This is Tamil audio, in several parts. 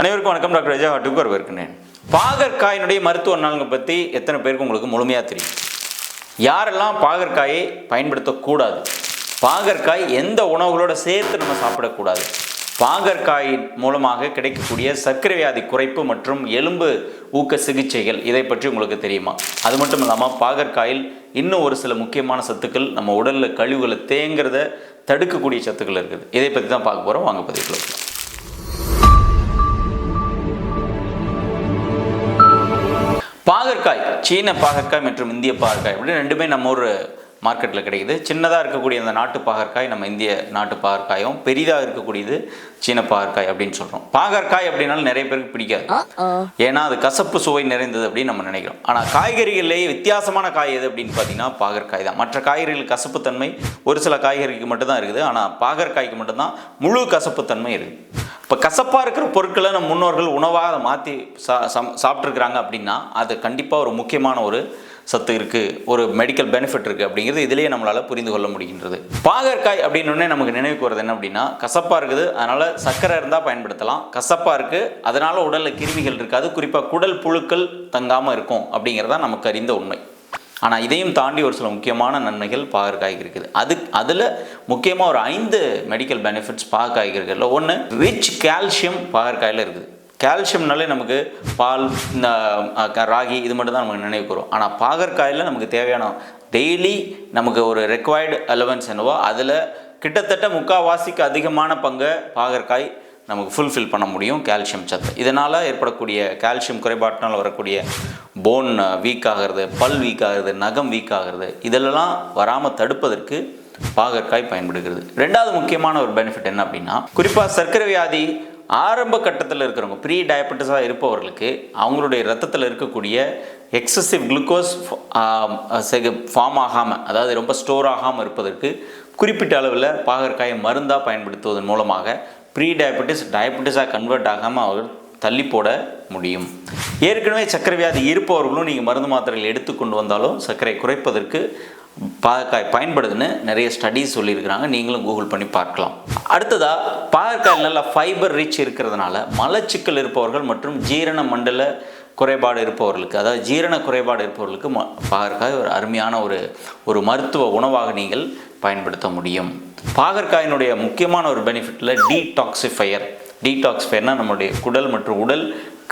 அனைவருக்கும் வணக்கம் டாக்டர் ரஜா ஹாட்டுக்கு வரவேற்கிறேன். பாகற்காயினுடைய மருத்துவ நலன்களை பற்றி எத்தனை பேருக்கு உங்களுக்கு முழுமையாக தெரியும்? யாரெல்லாம் பாகற்காயை பயன்படுத்தக்கூடாது? பாகற்காய் எந்த உணவுகளோட சேர்த்து நம்ம சாப்பிடக்கூடாது? பாகற்காயின் மூலமாக கிடைக்கக்கூடிய சர்க்கரை வியாதி குறைப்பு மற்றும் எலும்பு ஊக்க சிகிச்சைகள் இதை பற்றி உங்களுக்கு தெரியுமா? அது மட்டும் இல்லாமல் பாகற்காயில் இன்னும் ஒரு சில முக்கியமான சத்துக்கள் நம்ம உடலில் கழிவுகளை தேங்கிறத தடுக்கக்கூடிய சத்துக்கள் இருக்குது. இதை பற்றி தான் பார்க்க போகிறோம் வாங்க பதிவுக்குள்ள பாகற்காய் சீன பாகற்காய் மற்றும் இந்திய பாகற்காய் அப்படின்னு ரெண்டுமே நம்ம ஊர் மார்க்கெட்டில் கிடைக்குது. சின்னதாக இருக்கக்கூடிய அந்த நாட்டு பாகற்காய் நம்ம இந்திய நாட்டு பாகற்காயும் பெரிதாக இருக்கக்கூடியது சீன பாகற்காய் அப்படின்னு சொல்கிறோம் பாகற்காய் அப்படின்னாலும் நிறைய பேருக்கு பிடிக்காது. ஏன்னா அது கசப்பு சுவை நிறைந்தது அப்படின்னு நம்ம நினைக்கிறோம். ஆனால் காய்கறிகளிலேயே வித்தியாசமான காய் எது அப்படின்னு பார்த்தீங்கன்னா பாகற்காய் தான். மற்ற காய்கறிகள் கசப்புத்தன்மை ஒரு சில காய்கறிக்கு மட்டும்தான் இருக்குது. ஆனால் பாகற்காய்க்கு மட்டும்தான் முழு கசப்புத்தன்மை இருக்குது. இப்போ கசப்பாக இருக்கிற பொருட்களை நம்ம முன்னோர்கள் உணவாக அதை மாற்றி சா சம் சாப்பிட்ருக்குறாங்க அப்படின்னா அது கண்டிப்பாக ஒரு முக்கியமான ஒரு சத்து இருக்குது ஒரு மெடிக்கல் பெனிஃபிட் இருக்குது அப்படிங்கிறது இதிலேயே நம்மளால் புரிந்து கொள்ள முடிகின்றது. பாகற்காய் அப்படின்னே நமக்கு நினைவுக்கு வருது என்ன அப்படின்னா கசப்பாக இருக்குது அதனால் சர்க்கரை இருந்தால் பயன்படுத்தலாம். கசப்பாக இருக்குது அதனால் உடலில் கிருமிகள் இருக்காது குறிப்பாக குடல் புழுக்கள் தங்காமல் இருக்கும் அப்படிங்கிறதான் நமக்கு அறிந்த உண்மை. ஆனால் இதையும் தாண்டி ஒரு சில முக்கியமான நன்மைகள் பாகற்காய்க்கு இருக்குது. அது அதில் முக்கியமாக ஒரு ஐந்து மெடிக்கல் பெனிஃபிட்ஸ் பாகற்காய்க்கு இருக்குல்ல. ஒன்று ரிச் கால்சியம் பாகற்காயில் இருக்குது. கால்சியம்னாலே நமக்கு பால் இந்த ராகி இது மட்டும் தான் நமக்கு நினைவு வரும் ஆனால் பாகற்காயில் நமக்கு தேவையான டெய்லி நமக்கு ஒரு ரெக்வயர்டு அலவன்ஸ் என்னவோ அதில் கிட்டத்தட்ட முக்கால்வாசிக்கு அதிகமான பங்கை பாகற்காய் நமக்கு ஃபுல்ஃபில் பண்ண முடியும் கால்சியம் சத்து. இதனால் ஏற்படக்கூடிய கால்சியம் குறைபாட்டினால் வரக்கூடிய போன் வீக் ஆகிறது பல் வீக் ஆகிறது நகம் வீக் ஆகிறது இதெல்லாம் வராமல் தடுப்பதற்கு பாகற்காய் பயன்படுகிறது. ரெண்டாவது முக்கியமான ஒரு பெனிஃபிட் என்ன அப்படின்னா குறிப்பாக சர்க்கரை வியாதி ஆரம்ப கட்டத்தில் இருக்கிறவங்க ப்ரீ டயபெட்டிஸாக இருப்பவர்களுக்கு அவங்களுடைய ரத்தத்தில் இருக்கக்கூடிய எக்ஸசிவ் குளுக்கோஸ் ஃபார்ம் ஆகாமல் அதாவது ரொம்ப ஸ்டோர் ஆகாமல் இருப்பதற்கு குறிப்பிட்ட அளவில் பாகற்காயை மருந்தாக பயன்படுத்துவதன் மூலமாக ப்ரீ டயபெட்டிஸ் டயபெட்டிஸாக கன்வெர்ட் ஆகாமல் அவர்கள் தள்ளி போட முடியும். ஏற்கனவே சர்க்கரை வியாதி இருப்பவர்களும் நீங்கள் மருந்து மாத்திரைகள் எடுத்துக்கொண்டு வந்தாலும் சர்க்கரை குறைப்பதற்கு பாகற்காய் பயன்படுதுன்னு நிறைய ஸ்டடீஸ் சொல்லியிருக்கிறாங்க. நீங்களும் கூகுள் பண்ணி பார்க்கலாம். அடுத்ததாக பாகற்காய் நல்ல ஃபைபர் ரிச் இருக்கிறதுனால மலச்சிக்கல் இருப்பவர்கள் மற்றும் ஜீரண மண்டல குறைபாடு இருப்பவர்களுக்கு அதாவது ஜீரண குறைபாடு இருப்பவர்களுக்கு ம பாகற்காய் ஒரு அருமையான ஒரு ஒரு மருத்துவ உணவாக நீங்கள் பயன்படுத்த முடியும். பாகற்காயினுடைய முக்கியமான ஒரு பெனிஃபிட்டில் டீடாக்சிஃபையர் டீடாக்சிஃபையர்னா நம்மளுடைய குடல் மற்றும் உடல்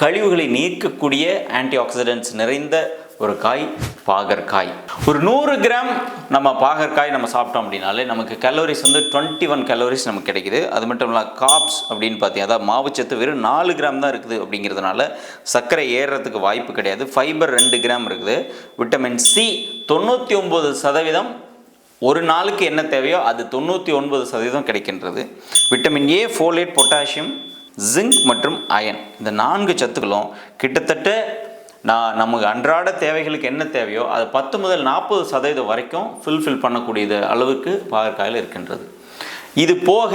கழிவுகளை நீக்கக்கூடிய ஆன்டி ஆக்சிடென்ட்ஸ் நிறைந்த ஒரு காய் பாகற்காய். ஒரு நூறு கிராம் நம்ம பாகற்காய் நம்ம சாப்பிட்டோம் அப்படின்னாலே நமக்கு கலோரிஸ் வந்து டுவெண்ட்டி ஒன் கலோரிஸ் நமக்கு கிடைக்குது. அது மட்டும் இல்லாமல் காப்ஸ் அப்படின்னு பார்த்தீங்க அதாவது மாவுச்சத்து வெறும் நாலு கிராம் தான் இருக்குது அப்படிங்கிறதுனால சர்க்கரை ஏறுறதுக்கு வாய்ப்பு கிடையாது. ஃபைபர் ரெண்டு கிராம் இருக்குது. விட்டமின் சி தொண்ணூற்றி ஒம்பது சதவீதம் ஒரு நாளுக்கு என்ன தேவையோ அது தொண்ணூற்றி ஒன்பது சதவீதம் கிடைக்கின்றது. Vitamin A folate potassium zinc மற்றும் அயன் இந்த நான்கு சத்துக்களும் கிட்டத்தட்ட நான் நமக்கு அன்றாட தேவைகளுக்கு என்ன தேவையோ அது பத்து முதல் நாற்பது சதவீதம் வரைக்கும் ஃபுல்ஃபில் பண்ணக்கூடிய அளவுக்கு பாகற்காயில் இருக்கின்றது. இது போக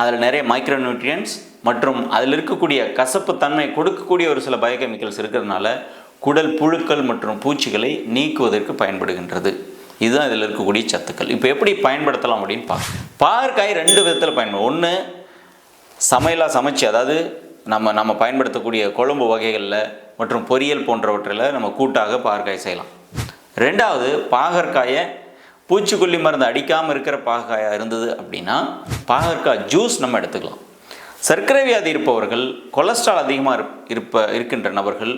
அதில் நிறைய மைக்ரோ நியூட்ரியன்ஸ் மற்றும் அதில் இருக்கக்கூடிய கசப்பு தன்மை கொடுக்கக்கூடிய ஒரு சில பயோகெமிக்கல்ஸ் இருக்கிறதுனால குடல் புழுக்கள் மற்றும் பூச்சிகளை நீக்குவதற்கு பயன்படுகின்றது. இதுதான் இதில் இருக்கக்கூடிய சத்துக்கள். இப்போ எப்படி பயன்படுத்தலாம் அப்படின்னு பார்க்க பாகற்காய் ரெண்டு விதத்தில் பயன்படும் ஒன்று சமையலாக சமைச்சு அதாவது நம்ம நம்ம பயன்படுத்தக்கூடிய குழம்பு வகைகளில் மற்றும் பொரியல் போன்றவற்றில் நம்ம கூட்டாக பாகற்காய் செய்யலாம். ரெண்டாவது பாகற்காயை பூச்சிக்கொல்லி மருந்து அடிக்காமல் இருக்கிற பாகற்காயாக இருந்தது அப்படின்னா பாகற்காய் ஜூஸ் நம்ம எடுத்துக்கலாம். சர்க்கரை வியாதி இருப்பவர்கள் கொலஸ்ட்ரால் அதிகமாக இருப் இருப்ப இருக்கின்ற நபர்கள்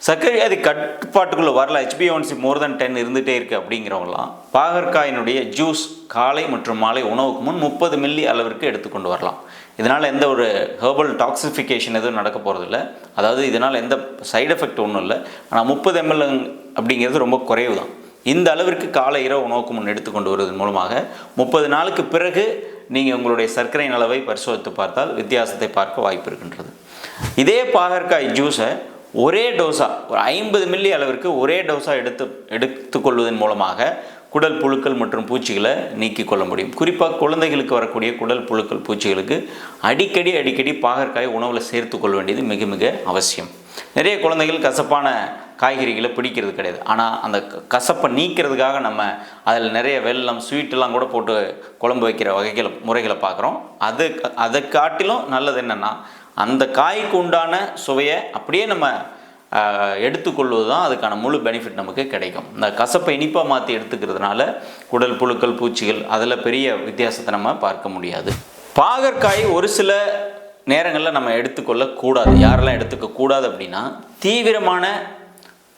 சர்க்கரை வியாதி கட்டுப்பாட்டுக்குள்ளே வரல. ஹெச்பிஒன்சி மோர் தென் டென் இருந்துகிட்டே இருக்குது அப்படிங்கிறவங்களாம் பாகற்காயினுடைய ஜூஸ் காலை மற்றும் மாலை உணவுக்கு முன் முப்பது மில்லி அளவிற்கு எடுத்துக்கொண்டு வரலாம். இதனால் எந்த ஒரு ஹெர்பல் டாக்ஸிஃபிகேஷன் எதுவும் நடக்க போகிறதில்ல அதாவது இதனால் எந்த சைடு எஃபெக்ட் ஒன்றும் இல்லை. ஆனால் முப்பது எம்எல் அப்படிங்கிறது ரொம்ப குறைவு தான் இந்த அளவிற்கு காலை இரவு உணவுக்கு முன் எடுத்துக்கொண்டு வருவதன் மூலமாக முப்பது நாளுக்கு பிறகு நீங்கள் உங்களுடைய சர்க்கரையின் அளவை பரிசோதித்து பார்த்தால் வித்தியாசத்தை பார்க்க வாய்ப்பு இருக்கின்றது. இதே பாகற்காய் ஜூஸை ஒரே டோஸாக ஒரு ஐம்பது மில்லி அளவிற்கு ஒரே டோஸாக எடுத்து எடுத்துக்கொள்வதன் மூலமாக குடல் புழுக்கள் மற்றும் பூச்சிகளை நீக்கிக் கொள்ள முடியும். குறிப்பாக குழந்தைகளுக்கு வரக்கூடிய குடல் புழுக்கள் பூச்சிகளுக்கு அடிக்கடி அடிக்கடி பாகற்காய் உணவில் சேர்த்து கொள்ள வேண்டியது மிக மிக அவசியம். நிறைய குழந்தைகள் கசப்பான காய்கறிகளை பிடிக்கிறது கிடையாது. ஆனால் அந்த கசப்பை நீக்கிறதுக்காக நம்ம அதில் நிறைய வெல்லம் ஸ்வீட்டெல்லாம் கூட போட்டு குழம்பு வைக்கிற வகைகளை முறைகளை பார்க்குறோம். அது அதை காட்டிலும் நல்லது என்னென்னா அந்த காய்க்கு உண்டான சுவையை அப்படியே நம்ம எடுத்துக்கொள்வது தான் அதுக்கான முழு பெனிஃபிட் நமக்கு கிடைக்கும். இந்த கசப்பை இனிப்பாக மாற்றி எடுத்துக்கிறதுனால குடல் புழுக்கள் பூச்சிகள் அதில் பெரிய வித்தியாசத்தை நம்ம பார்க்க முடியாது. பாகற்காய் ஒரு சில நேரங்களில் நம்ம எடுத்துக்கொள்ளக்கூடாது யாரெல்லாம் எடுத்துக்க கூடாது அப்படின்னா தீவிரமான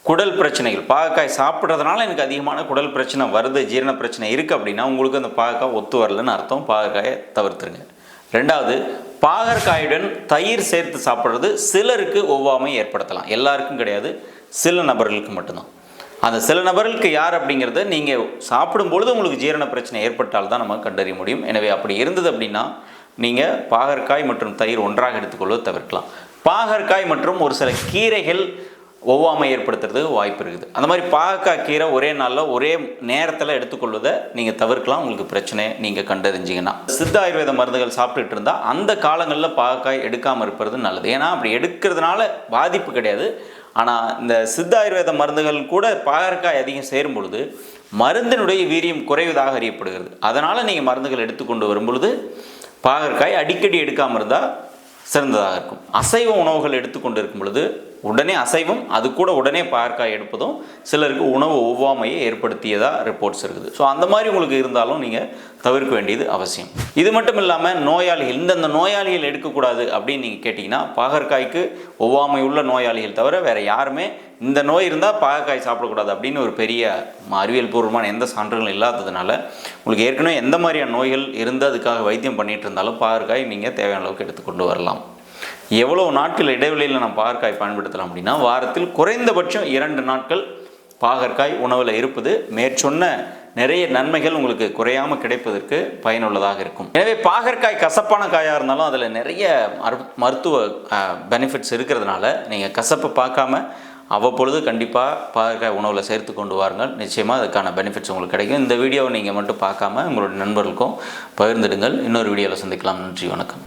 குடல் பிரச்சனைகள். பாகக்காய் சாப்பிட்றதுனால எனக்கு அதிகமான குடல் பிரச்சனை வருது ஜீரண பிரச்சனை இருக்குது அப்படின்னா உங்களுக்கு அந்த பாகக்காய் ஒத்து வரலன்னு அர்த்தம். பாகக்காயை தவிர்த்துருங்க. ரெண்டாவது பாகற்காயுடன் தயிர் சேர்த்து சாப்பிட்றது சிலருக்கு ஒவ்வாமை ஏற்படுத்தலாம். எல்லாருக்கும் கிடையாது. சில நபர்களுக்கு மட்டும்தான். அந்த சில நபர்களுக்கு யார் அப்படிங்கிறத நீங்கள் சாப்பிடும் பொழுது உங்களுக்கு ஜீரண பிரச்சனை ஏற்பட்டால் தான் நம்ம கண்டறிய முடியும். எனவே அப்படி இருந்தது அப்படின்னா நீங்கள் பாகற்காய் மற்றும் தயிர் ஒன்றாக எடுத்துக்கொள்வது தவிர்க்கலாம். பாகற்காய் மற்றும் ஒரு சில கீரைகள் ஒவ்வாமை ஏற்படுத்துறதுக்கு வாய்ப்பு இருக்குது. அந்த மாதிரி பாகக்காய் கீரை ஒரே நாளில் ஒரே நேரத்தில் எடுத்துக்கொள்வதை நீங்கள் தவிர்க்கலாம். உங்களுக்கு பிரச்சனை நீங்கள் கண்டறிஞ்சிங்கன்னா. சித்த ஆயுர்வேத மருந்துகள் சாப்பிட்டுட்டு இருந்தால் அந்த காலங்களில் பாகக்காய் எடுக்காமல் இருப்பது நல்லது. ஏன்னா அப்படி எடுக்கிறதுனால பாதிப்பு கிடையாது. ஆனால் இந்த சித்த ஆயுர்வேத மருந்துகள் கூட பாகற்காய் அதிகம் சேரும் பொழுது மருந்தினுடைய வீரியம் குறைவதாக அறியப்படுகிறது. அதனால் நீங்கள் மருந்துகள் எடுத்துக்கொண்டு வரும்பொழுது பாகற்காய் அடிக்கடி எடுக்காமல் இருந்தால் சிறந்ததாக இருக்கும். அசைவ உணவுகள் எடுத்துக்கொண்டு இருக்கும் பொழுது உடனே அசைவம் அது கூட உடனே பாகற்காய் எடுப்பதும் சிலருக்கு உணவு ஒவ்வாமையை ஏற்படுத்தியதாக ரிப்போர்ட்ஸ் இருக்குது. ஸோ அந்த மாதிரி உங்களுக்கு இருந்தாலும் நீங்கள் தவிர்க்க வேண்டியது அவசியம். இது மட்டும் இல்லாமல் நோயாளிகள் இந்தந்த நோயாளிகள் எடுக்கக்கூடாது அப்படின்னு நீங்கள் கேட்டிங்கன்னா பாகற்காய்க்கு ஒவ்வாமை உள்ள நோயாளிகள் தவிர வேறு யாருமே இந்த நோய் இருந்தால் பாகற்காய் சாப்பிடக்கூடாது அப்படின்னு ஒரு பெரிய அறிவியல் பூர்வமான எந்த சான்றுகளும் இல்லாததுனால உங்களுக்கு ஏற்கனவே எந்த மாதிரியான நோய்கள் இருந்து அதுக்காக வைத்தியம் பண்ணிட்டு இருந்தாலும் பாகற்காய் நீங்கள் தேவையான அளவுக்கு எடுத்துக்கொண்டு வரலாம். எவ்வளோ நாட்கள் இடைவெளியில் நம்ம பாகற்காய் பயன்படுத்தலாம் அப்படின்னா வாரத்தில் குறைந்தபட்சம் இரண்டு நாட்கள் பாகற்காய் உணவில் இருப்பது மேற்சொன்ன நிறைய நன்மைகள் உங்களுக்கு குறையாமல் கிடைப்பதற்கு பயனுள்ளதாக இருக்கும். எனவே பாகற்காய் கசப்பான காயாக இருந்தாலும் அதில் நிறைய மருத்துவ பெனிஃபிட்ஸ் இருக்கிறதுனால நீங்கள் கசப்பை பார்க்காம அவ்வப்பொழுது கண்டிப்பாக பாகற்காய் உணவில் சேர்த்து கொண்டு வாருங்கள். நிச்சயமாக அதுக்கான பெனிஃபிட்ஸ் உங்களுக்கு கிடைக்கும். இந்த வீடியோவை நீங்கள் மட்டும் பார்க்காம உங்களுடைய நண்பர்களுக்கும் பகிர்ந்துடுங்கள். இன்னொரு வீடியோவில் சந்திக்கலாம். நன்றி வணக்கம்.